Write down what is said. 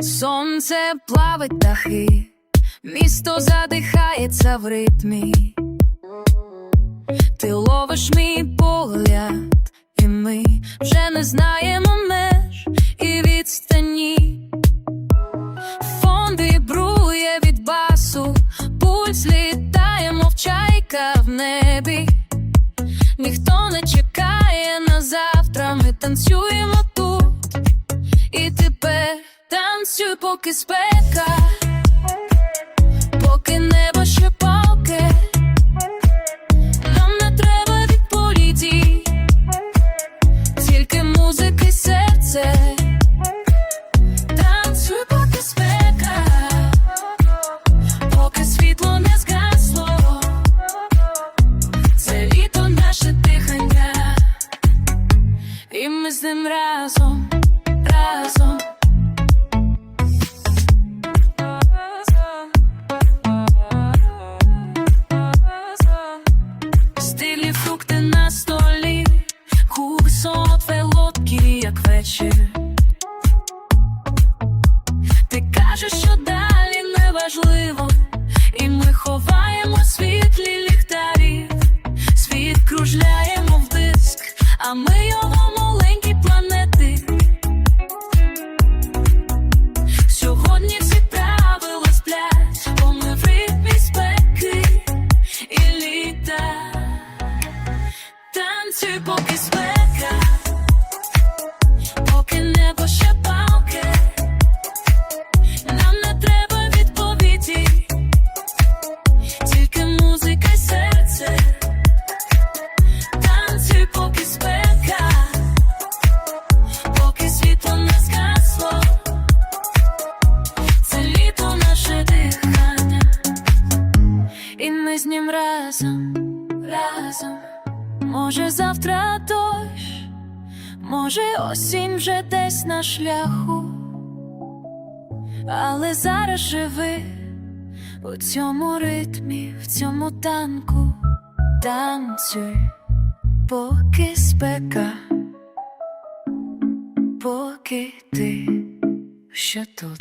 Сонце плавить птахи, місто задихається в ритмі. Ти ловиш мій погляд, і ми вже не знаємо меж і відстані. Фон вібрує від басу, пульс літає, мов чайка в небі. Ніхто не чекає на завтра, ми танцюємо танцюй, поки спека, поки небо ще палке. Нам не треба відповіді, тільки музика і серце. Танцюй, поки спека, поки світло не згасло. Це літо наше дихання, ми з ним разом, разом. Ти кажеш, що далі не важливо, і ми ховаємо світлі ліхтарі, світ кружляємо в диск, а ми його маленькі планети. Сьогодні всі правила сплять, бо ми в ритмі спеки і літа. Танцюй, поки спека, з ним разом, разом. Може, завтра дощ, може, осінь вже десь на шляху. Але зараз живи у цьому ритмі, в цьому танку танцюй, поки спека, поки ти ще тут.